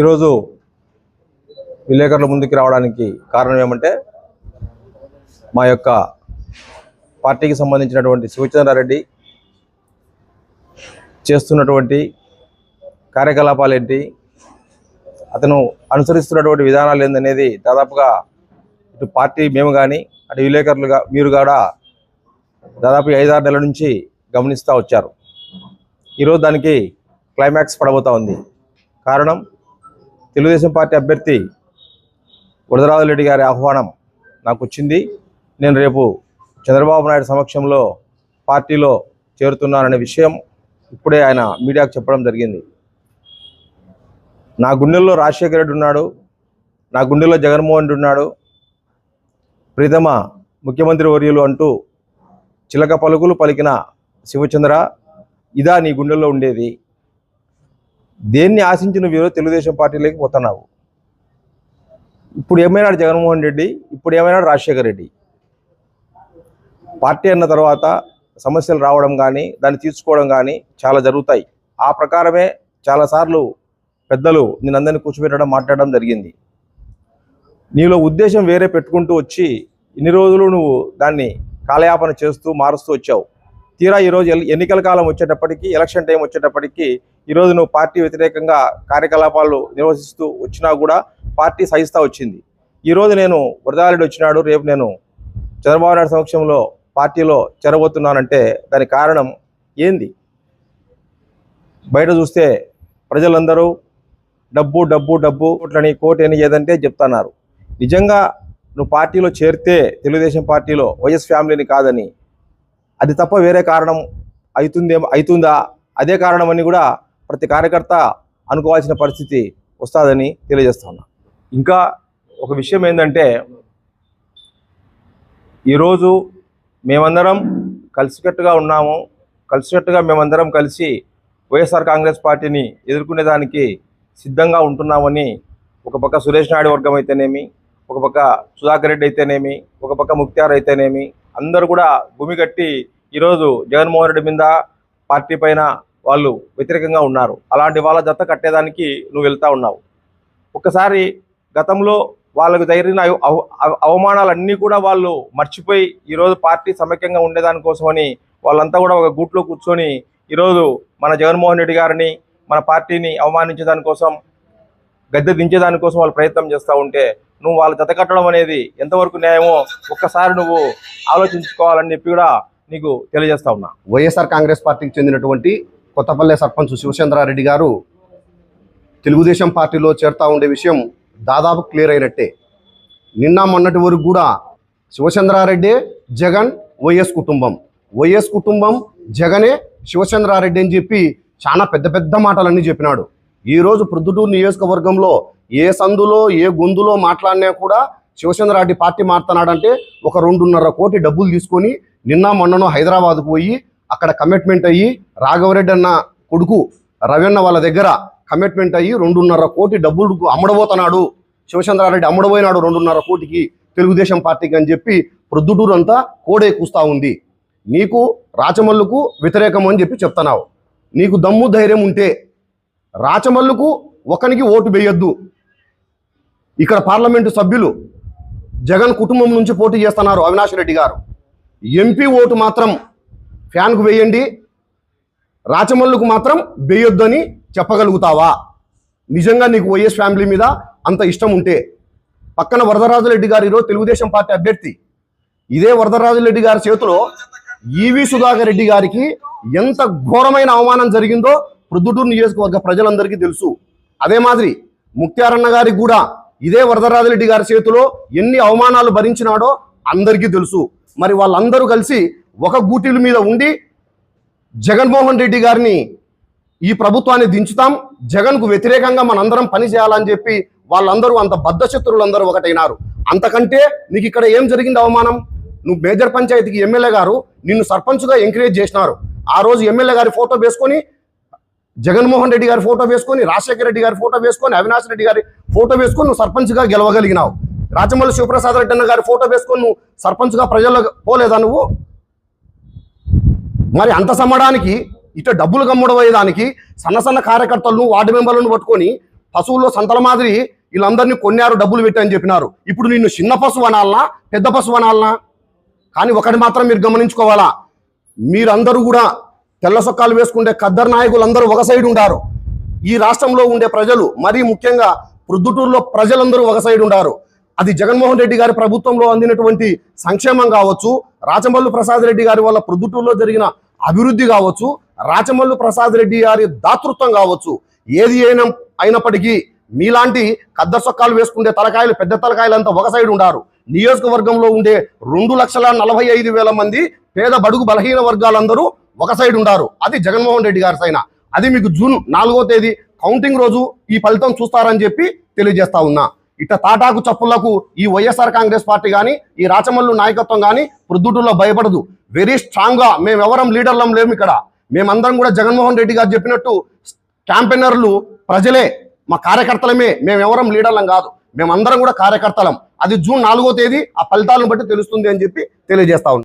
ఈరోజు విలేకరుల ముందుకు రావడానికి కారణం ఏమంటే మా యొక్క పార్టీకి సంబంధించినటువంటి శివచంద్రారెడ్డి చేస్తున్నటువంటి కార్యకలాపాలు ఏంటి అతను అనుసరిస్తున్నటువంటి విధానాలు ఏందనేది దాదాపుగా ఇటు పార్టీ మేము కానీ అటు విలేకరులుగా మీరు కూడా దాదాపు ఐదారు నెలల నుంచి గమనిస్తూ వచ్చారు. ఈరోజు దానికి క్లైమాక్స్ పడబోతా ఉంది. కారణం తెలుగుదేశం పార్టీ అభ్యర్థి వరదరాజు రెడ్డి గారి ఆహ్వానం నాకు వచ్చింది. నేను రేపు చంద్రబాబు నాయుడు సమక్షంలో పార్టీలో చేరుతున్నాననే విషయం ఇప్పుడే ఆయన మీడియాకు చెప్పడం జరిగింది. నా గుండెల్లో రాజశేఖర రెడ్డి ఉన్నాడు. నా గుండెల్లో జగన్మోహన్ రెడ్డి ఉన్నాడు. ప్రీతమ ముఖ్యమంత్రి వర్యులు అంటూ చిలక పలుకులు పలికిన శివచంద్ర ఇదా నీ గుండెల్లో ఉండేది. దేన్ని ఆశించి నువ్వు ఈరోజు తెలుగుదేశం పార్టీలోకి పోతున్నావు? ఇప్పుడు ఏమైనాడు జగన్మోహన్ రెడ్డి? ఇప్పుడు ఏమైనాడు రాజశేఖర రెడ్డి? పార్టీ అన్న తర్వాత సమస్యలు రావడం కానీ దాన్ని తీర్చుకోవడం కానీ చాలా జరుగుతాయి. ఆ ప్రకారమే చాలాసార్లు పెద్దలు నేనందరినీ కూర్చోబెట్టడం మాట్లాడడం జరిగింది. నీలో ఉద్దేశం వేరే పెట్టుకుంటూ వచ్చి ఇన్ని రోజులు నువ్వు దాన్ని కాలయాపన చేస్తూ మారుస్తూ వచ్చావు. తీరా ఈరోజు ఎన్నికల కాలం వచ్చేటప్పటికి ఎలక్షన్ టైం వచ్చేటప్పటికి ఈరోజు నువ్వు పార్టీ వ్యతిరేకంగా కార్యకలాపాలు నిర్వహిస్తూ వచ్చినా కూడా పార్టీ సహిస్తూ వచ్చింది. ఈరోజు నేను వృధాలుడు వచ్చినాడు రేపు నేను చంద్రబాబు నాయుడు సమక్షంలో పార్టీలో చేరబోతున్నానంటే దానికి కారణం ఏంది? బయట చూస్తే ప్రజలందరూ డబ్బు డబ్బు డబ్బు కోట్లని కోటని ఏదంటే చెప్తున్నారు. నిజంగా నువ్వు పార్టీలో చేరితే తెలుగుదేశం పార్టీలో వైఎస్ ఫ్యామిలీని కాదని అది తప్ప వేరే కారణం అవుతుందేమో అవుతుందా? అదే కారణం అని కూడా ప్రతి కార్యకర్త అనుకోవాల్సిన పరిస్థితి వస్తుందని తెలియజేస్తా ఉన్నా. ఇంకా ఒక విషయం ఏంటంటే ఈరోజు మేమందరం కలిసికట్టుగా ఉన్నాము. కలిసికట్టుగా మేమందరం కలిసి వైఎస్ఆర్ కాంగ్రెస్ పార్టీని ఎదుర్కొనేదానికి సిద్ధంగా ఉంటున్నామని ఒక పక్క సురేష్ నాయుడు వర్గం అయితేనేమి ఒక పక్క సుధాకర్ రెడ్డి అయితేనేమి ఒక పక్క ముక్త్యార్ అయితేనేమి అందరూ కూడా భూమి కట్టి ఈరోజు జగన్మోహన్ రెడ్డి మీద పార్టీ పైన వాళ్ళు వ్యతిరేకంగా ఉన్నారు. అలాంటి వాళ్ళ జత కట్టేదానికి నువ్వు వెళ్తా ఉన్నావు. ఒక్కసారి గతంలో వాళ్ళకు జరిగిన అవ- అవమానాలన్నీ కూడా వాళ్ళు మర్చిపోయి ఈరోజు పార్టీ సమైక్యంగా ఉండేదానికోసమని వాళ్ళంతా కూడా ఒక గూట్లో కూర్చొని ఈరోజు మన జగన్మోహన్ రెడ్డి గారిని మన పార్టీని అవమానించేదానికోసం గద్దె దించేదానికోసం వాళ్ళు ప్రయత్నం చేస్తూ ఉంటే నువ్వు వాళ్ళు జత కట్టడం అనేది ఎంతవరకు న్యాయమో ఒక్కసారి నువ్వు ఆలోచించుకోవాలని చెప్పి కూడా నీకు తెలియజేస్తా ఉన్నా. వైఎస్ఆర్ కాంగ్రెస్ పార్టీకి చెందినటువంటి కొత్తపల్లె సర్పంచ్ శివచంద్రారెడ్డి గారు తెలుగుదేశం పార్టీలో చేరుతా ఉండే విషయం దాదాపు క్లియర్ అయినట్టే. నిన్న మొన్నటి వరకు కూడా శివచంద్రారెడ్డి జగన్ వైఎస్ కుటుంబం. వైఎస్ కుటుంబం జగనే శివచంద్రారెడ్డి అని చెప్పి చాలా పెద్ద పెద్ద మాటలన్నీ చెప్పినాడు. ఈరోజు ప్రొద్దుటూరు నియోజకవర్గంలో ఏ సందులో ఏ గొంతులో మాట్లాడినా కూడా శివచంద్రారెడ్డి పార్టీ మారుతున్నాడంటే ఒక రెండున్నర కోటి డబ్బులు తీసుకొని నిన్న మొన్నను హైదరాబాద్కు పోయి అక్కడ కమిట్మెంట్ అయ్యి రాఘవరెడ్డి అన్న కొడుకు రవన్న వాళ్ళ దగ్గర కమిట్మెంట్ అయ్యి రెండున్నర కోటి డబ్బులు అమ్మడబోతున్నాడు. శివచంద్రారెడ్డి అమ్మడబోయినాడు రెండున్నర కోటికి తెలుగుదేశం పార్టీకి అని చెప్పి ప్రొద్దుటూరు అంతా కోడే కూస్తా ఉంది. నీకు రాచమల్లుకు వ్యతిరేకం అని చెప్పి చెప్తున్నావు. నీకు దమ్ము ధైర్యం ఉంటే రాచమల్లుకు ఒకనికి ఓటు వేయొద్దు. ఇక్కడ పార్లమెంటు సభ్యులు జగన్ కుటుంబం నుంచి పోటీ చేస్తున్నారు అవినాష్ రెడ్డి గారు. ఎంపీ ఓటు మాత్రం ఫ్యాన్కు వేయండి. రాచమల్లుకు మాత్రం వేయొద్దని చెప్పగలుగుతావా? నిజంగా నీకు వైఎస్ ఫ్యామిలీ మీద అంత ఇష్టం ఉంటే. పక్కన వరదరాజులెడ్డి గారు ఈరోజు తెలుగుదేశం పార్టీ అభ్యర్థి. ఇదే వరదరాజులెడ్డి గారి చేతిలో ఈవి సుధాకర్ రెడ్డి గారికి ఎంత ఘోరమైన అవమానం జరిగిందో ప్రొద్దుటూరు నియోజకవర్గ ప్రజలందరికీ తెలుసు. అదే మాదిరి ముక్త్యారన్న గారికి కూడా ఇదే వరదరాజులెడ్డి గారి చేతిలో ఎన్ని అవమానాలు భరించినాడో అందరికీ తెలుసు. మరి వాళ్ళందరూ కలిసి ఒక గూటిల మీద ఉండి జగన్మోహన్ రెడ్డి గారిని ఈ ప్రభుత్వాన్ని దించుతాం జగన్కు వ్యతిరేకంగా మనందరం పని చేయాలని చెప్పి వాళ్ళందరూ అంత బద్ధశత్రులందరూ ఒకటైనారు. అంతకంటే నీకు ఇక్కడ ఏం జరిగింది అవమానం? నువ్వు మేజర్ పంచాయతీకి ఎమ్మెల్యే గారు నిన్ను సర్పంచ్గా ఎంకరేజ్ చేసినారు. ఆ రోజు ఎమ్మెల్యే గారి ఫోటో వేసుకొని జగన్మోహన్ రెడ్డి గారి ఫోటో వేసుకొని రాజశేఖర రెడ్డి గారి ఫోటో వేసుకొని అవినాష్ రెడ్డి గారి ఫోటో వేసుకొని నువ్వు సర్పంచ్గా గెలవగలిగినావు. రాజమల్లి శివప్రసాద్ రెడ్డి అన్న గారి ఫోటో వేసుకొని నువ్వు సర్పంచ్గా ప్రజల్లో పోలేదా నువ్వు? మరి అంత సమ్మడానికి ఇటు డబ్బులు కమ్మడమయ్యేదానికి సన్న సన్న కార్యకర్తలను వార్డు మెంబర్లను పట్టుకొని పశువుల్లో సంతల మాదిరి వీళ్ళందరినీ కొన్నారు డబ్బులు పెట్టని చెప్పినారు. ఇప్పుడు నిన్ను చిన్న పశువు అనాలనా పెద్ద పశువు అనాలనా? కానీ ఒకటి మాత్రం మీరు గమనించుకోవాలా మీరందరూ కూడా తెల్ల సొక్కాలు వేసుకుంటే ఖద్దరు నాయకులందరూ ఒక సైడ్ ఉండారు. ఈ రాష్ట్రంలో ఉండే ప్రజలు మరీ ముఖ్యంగా ప్రొద్దుటూరులో ప్రజలందరూ ఒక సైడ్ ఉండారు. అది జగన్మోహన్ రెడ్డి గారి ప్రభుత్వంలో అందినటువంటి సంక్షేమం కావచ్చు రాచమల్లు ప్రసాద్ రెడ్డి గారి వల్ల ప్రొద్దుటూరులో జరిగిన అభివృద్ధి కావచ్చు రాచమల్లు ప్రసాద్ రెడ్డి గారి దాతృత్వం కావచ్చు ఏది అయినా అయినప్పటికీ మీలాంటి కద్ద సొక్కాలు వేసుకుంటే తలకాయలు పెద్ద తలకాయలు అంతా ఒక సైడ్ ఉండారు. నియోజకవర్గంలో ఉండే రెండు లక్షల నలభై ఐదు వేల మంది పేద బడుగు బలహీన వర్గాలందరూ ఒక సైడ్ ఉండారు. అది జగన్మోహన్ రెడ్డి గారి సైన. అది మీకు జూన్ నాలుగో తేదీ కౌంటింగ్ రోజు ఈ ఫలితం చూస్తారని చెప్పి తెలియజేస్తా ఉన్నా. ఇట తాటాకు చప్పులకు ఈ వైఎస్ఆర్ కాంగ్రెస్ పార్టీ కానీ ఈ రాచమల్లు నాయకత్వం కానీ ప్రొద్దుటూరులో భయపడదు. వెరీ స్ట్రాంగ్గా మేమెవరం లీడర్లం లేము ఇక్కడ. మేమందరం కూడా జగన్మోహన్ రెడ్డి గారు చెప్పినట్టు క్యాంపెయినర్లు ప్రజలే మా కార్యకర్తలమే మేమెవరం లీడర్లం కాదు. మేమందరం కూడా కార్యకర్తలం. అది జూన్ నాలుగో తేదీ ఆ ఫలితాలను బట్టి తెలుస్తుంది అని చెప్పి తెలియజేస్తా